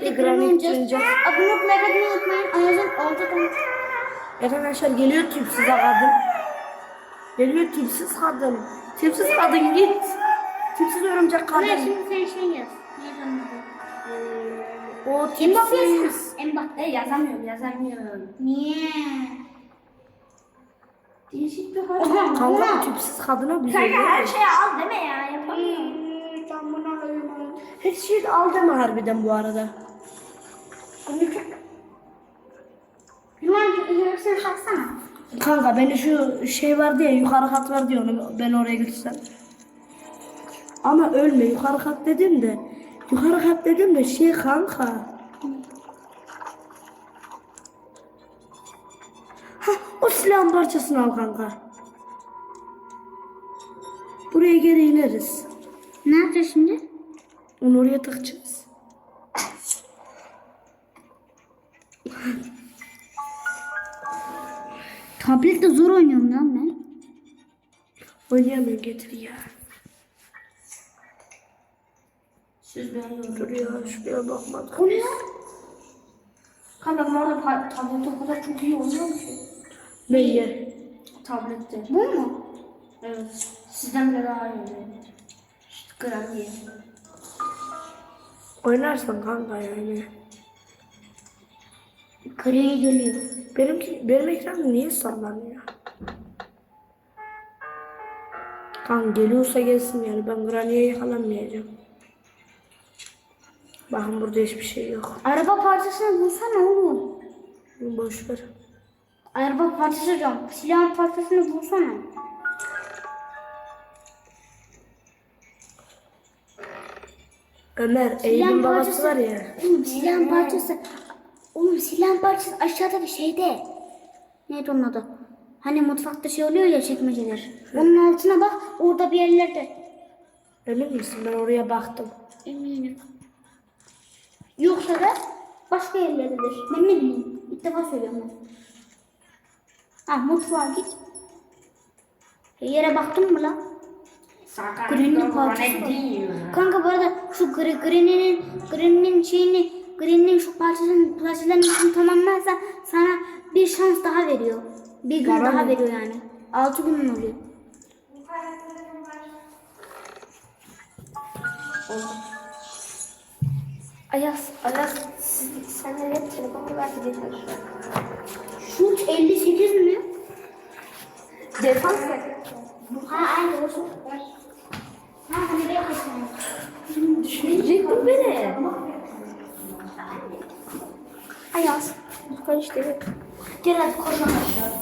birlikte Granny oynayacağız. Abone olmayı like unutmayın. Ayaz'ın altı tane. Evet arkadaşlar geliyor tipsiz kadın. Geliyor tipsiz kadın. Tipsiz kadın git. Tipsiz örümcek Ne kadın. şimdi sen şey yaz. Neydi onun adı? O tipsiz. Mbappe yazamıyorum yazamıyorum. Niye? Değişik bir harf. Kanka bu tipsiz kadına bir Kanka her şey. şeyi al deme ya yapamıyorum. Ben bunu alayım. Her şeyi al deme harbiden bu arada. Kanka beni şu şey vardı ya yukarı kat vardı ya onu ben oraya götürsem. Ama ölme yukarı kat dedim de. Yukarı kat dedim de şey kanka. Hah o silahın parçasını al kanka. Buraya geri ineriz. Ne yapacağız şimdi? Onu oraya takacağız. Tablette zor oynuyorum lan ben. Oynayamıyorum getir ya. Siz beğeniyorum. Dur ya şuraya bakmadım. O ne? Kanka ben orada tablette o kadar çok iyi oynuyorum ki. Neyi? Tablette. Bu mu? Evet. Sizden bile daha iyi oynuyorum. İşte. Oynarsan kanka yani. Kreye geliyor. Benimki, benim ekranım niye sallanıyor? Kan geliyorsa gelsin yani ben Granny'e yakalanmayacağım. Bakın burada hiçbir şey yok. Araba parçasını bulsana oğlum. Boş ver. Araba parçası diyorum. Silahın parçasını bulsana. Ömer, Eylül'ün babası var ya. Silahın parçası. Oğlum silahın parçası aşağıda bir şeyde. Neydi onun adı? Hani mutfakta şey oluyor ya çekmeceler. Onun altına bak orada bir yerlerde. Emin misin? Ben oraya baktım. Eminim. Yoksa da başka yerlerdedir. Ben ne bileyim. İlk defa söylüyorum ben. Ha mutfağa git. E, yere baktın mı lan? Granny'nin parçası. Kanka bu arada şu Granny'nin Granny'nin şeyini Granny'nin şu parçalarını işini tamamlarsa sana bir şans daha veriyor. Bir gün daha mı? veriyor yani. Altı gün oluyor. Ayaz, Ayaz siz, sen de hep telefonu ver gidecekler. Şut 58 mi? Defans ver. Ha aynı olsun. Ha nereye kaçıyorsun? Düşünecek bu beni. Ayaz. Gel hadi koşalım aşağı.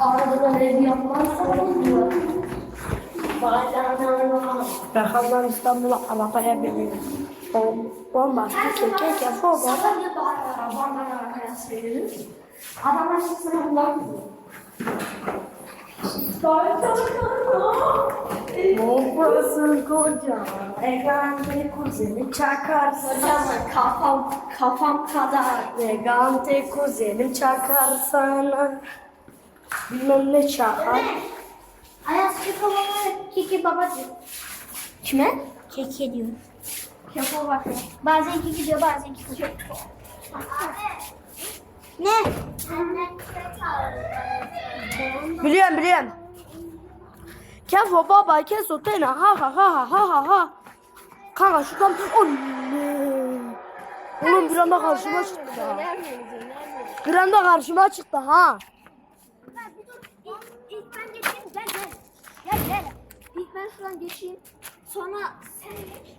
Arada ev yapmazsa olmuyor. Rakamdan İstanbul'a arabaya biniyor. O bomba, keke, keke, foba. Sana niye bağırıyorlar? Bağırmadan arkaya söylüyoruz. Adamlar sana bulamıyor. Bombasın koca, egante kuzenim çakarsın. Hocam kafam, kafam kadar. Egante kuzenim çakar sana. Bilmem ne çakar. Ayaz keko baba, kiki baba diyor. Kime? Keke diyor. Kefo bak. Bazen kiki diyor, bazen kiki diyor. Ne? Biliyorum biliyorum. Kefo baba kes o tane ha ha ha ha ha ha ha. Kanka şuradan Anne. Oğlum bir anda karşıma çıktı ya. Bir anda karşıma çıktı ha. İlk ben geçeyim gel gel. Gel gel. İlk ben şuradan geçeyim. Sonra sen geç.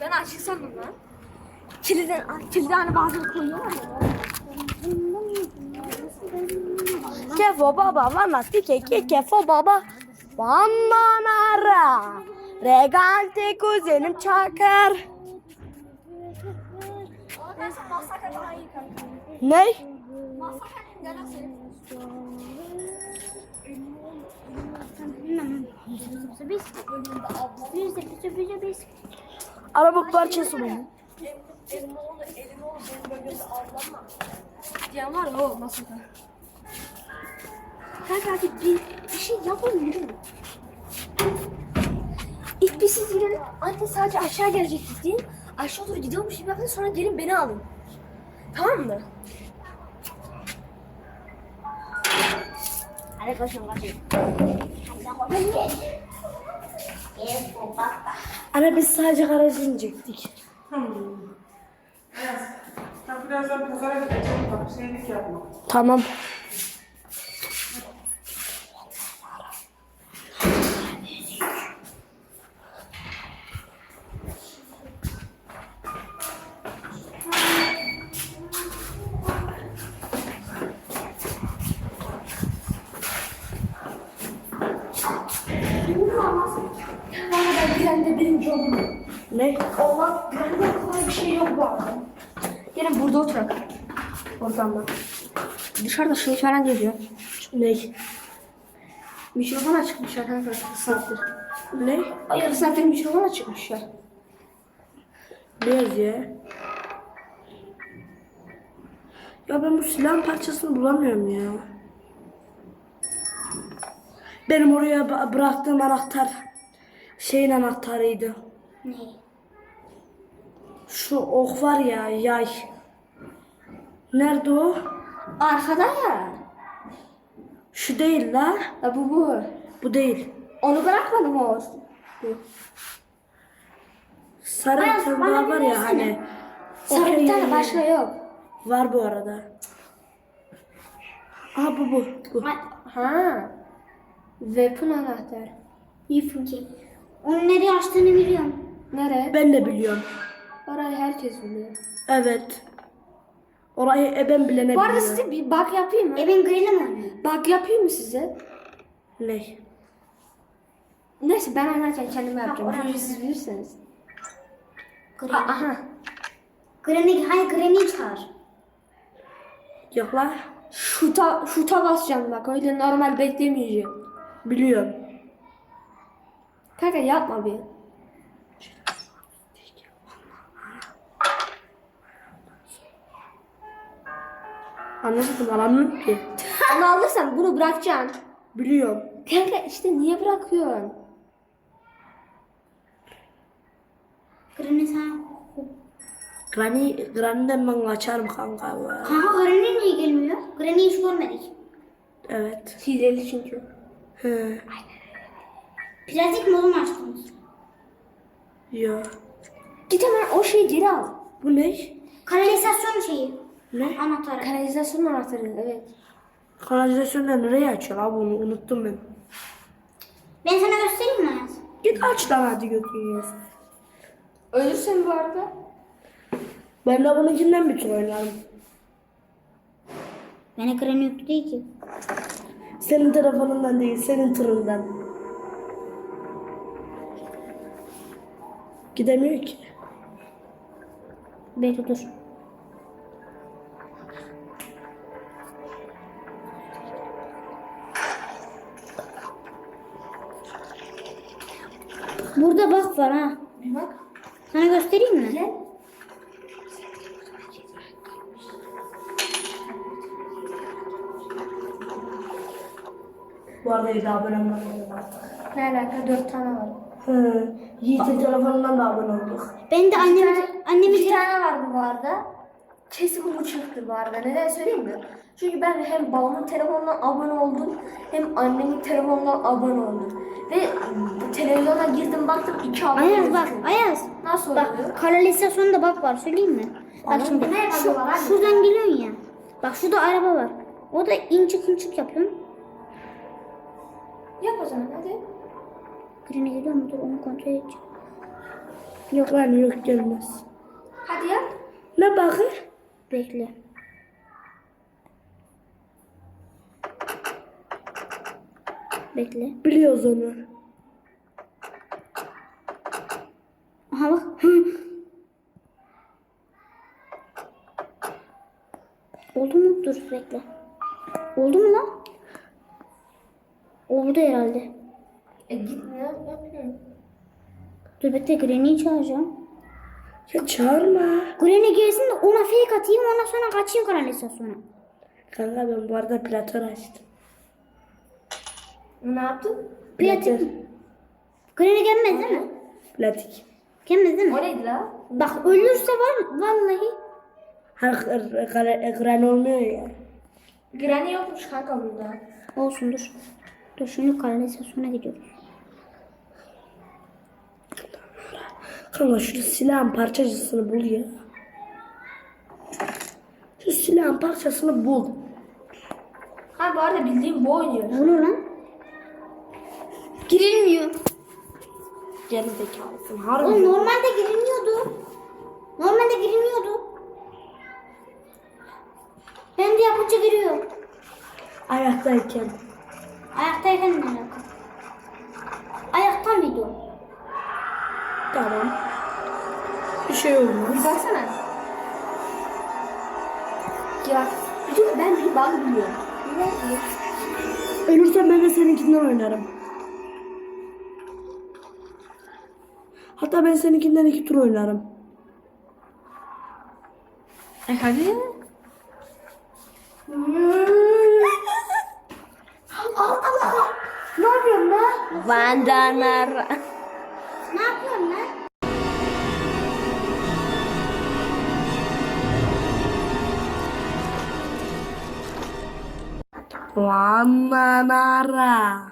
Ben açık sandım lan. Kiliden, kiliden hani bazen koyuyorlar ya. Kefo baba vana tike ke kefo baba. Vanmanara. Regante kuzenim çakar. Ne? Araba parçası mı? Elim oldu, benim bölgemde avlanma. Diyen var o masada. Kanka hadi bir, bir şey yapalım değil mi? İlk bir siz girin. Anne sadece aşağı gelecektik deyin. Aşağı doğru gidiyormuş gibi yapın sonra gelin beni alın. Tamam mı? Hadi koşun koşun. Ana biz sadece garaja inecektik. Ben birazdan pazara gideceğim bak şeylik yapma. Tamam. Ben. Ne? Allah Giren'de kolay bir şey yok bu arada. Gelin burada oturalım. Oradan bak. Dışarıda şey falan geliyor. Ne? Mikrofon açıkmış arkadaşlar. Saattir. Ne? Yarı saattir mikrofon açıkmış ya. Ne yazıyor? Ya ben bu silahın parçasını bulamıyorum ya. Benim oraya bıraktığım anahtar şeyin anahtarıydı. Ne? Şu ok var ya yay. Nerede o? Arkada ya. Şu değil la. Ya bu bu. Bu değil. Onu bırakmadım o. Bu. Sarı bana daha var ya hani. Sarı bir tane başka yok. Var bu arada. Aha bu bu. bu. Ha. Weapon anahtar. Yufun ki. Onu nereye açtığını biliyorum. Nereye? Ben de biliyorum. Orayı herkes biliyor. Evet. Orayı e ben bile ne Bu arada biliyorum. size bir bug yapayım mı? E ben Green'e mi? Bug yapayım mı size? Ne? Neyse ben oynarken kendime yapacağım. oraya. Çünkü siz bilirsiniz. Green. Aha. Green'e, hayır Green'i çağır. Yok la. Şuta, şuta basacağım bak. Öyle normal beklemeyeceğim. Biliyorum. Kanka yapma bir. Anlamadım alamıyorum ki. Onu alırsan bunu bırakacaksın. Biliyorum. Kanka işte niye bırakıyorsun? Green'i sen... Granny, Granny'den ben kaçarım kanka. ya. Kanka Green'e niye gelmiyor? Green'i hiç görmedik. Evet. Hileli çünkü. He. Plastik modu mu açtınız? Yok. Git hemen o şeyi geri al. Bu ne? Kanalizasyon şeyi. Ne? Anahtarı. Kanalizasyon anahtarı evet. Kanalizasyonda nereye açıyor abi bunu unuttum ben. Ben sana göstereyim mi Ayaz? Git aç lan hadi götürüyoruz. Ölürsen bu arada. Ben de bununkinden bir tur oynarım. Bana Green yüklü değil ki. Senin telefonundan değil, senin tırından. Gidemiyor ki. Bekle dur. Burada bak var ha. Bir bak. Sana göstereyim mi? Gel. Bu arada evde abonem var. Ne alaka? Dört tane var. Hı. Yiğit'in telefonundan da abone olduk. Ben de annemin annemin İki tane vardı bu arada. Kesin bu çıktı bu arada. Neden söyleyeyim mi? Çünkü ben hem babamın telefonundan abone oldum hem annemin telefonundan abone oldum. Ve bu televizyona girdim baktım iki abone Ayaz bak gözüküyor. Ayaz. Nasıl oluyor? Bak kanalizasyonda bak var söyleyeyim mi? Bak Anladın şimdi mı? Ne şu, abi? şuradan geliyorsun ya. Bak şurada araba var. O da incik incik yapıyorsun. Yap o zaman hadi. Green'e geliyor mu? Dur onu kontrol edeceğim. Yok lan yok gelmez. Hadi yap. Ne bakır? Bekle. Bekle. Biliyoruz onu. Aha bak. Oldu mu? Dur bekle. Oldu mu lan? Oldu herhalde. E gitmiyor. Yapıyorum. Dur bekle Granny'i çağıracağım. Ya çağırma. Granny gelsin de ona fake atayım ondan sonra kaçayım kanalizasyona. Kanka ben bu arada platör açtım. Ne yaptın? Platin. Platin. Granny gelmez değil mi? Platik. Gelmez değil O mi? neydi la? Bak ölürse var vallahi. Her ekran olmuyor ya. Granny yokmuş kanka burada. Olsun dur. Dur şimdi kanalizasyona gidiyoruz. Kanka şu silahın parçacısını bul ya. Şu silahın parçasını bul. Ha bu arada bildiğim bu oynuyor. Ne oluyor lan? Girilmiyor. Geri zekalısın Oğlum harbi. normalde girilmiyordu. Normalde girilmiyordu. Ben de yapınca giriyor. Ayaktayken. Ayaktayken ne alaka? Ayaktan video. Tamam. Bir şey olmaz. Bir baksana. Ya çünkü ben bir bug biliyorum. Ölürsem ben de seninkinden oynarım. Hatta ben seninkinden iki tur oynarım. E hadi. Ne yapıyorsun lan? Bandanar. Lan nanara. Al tableti.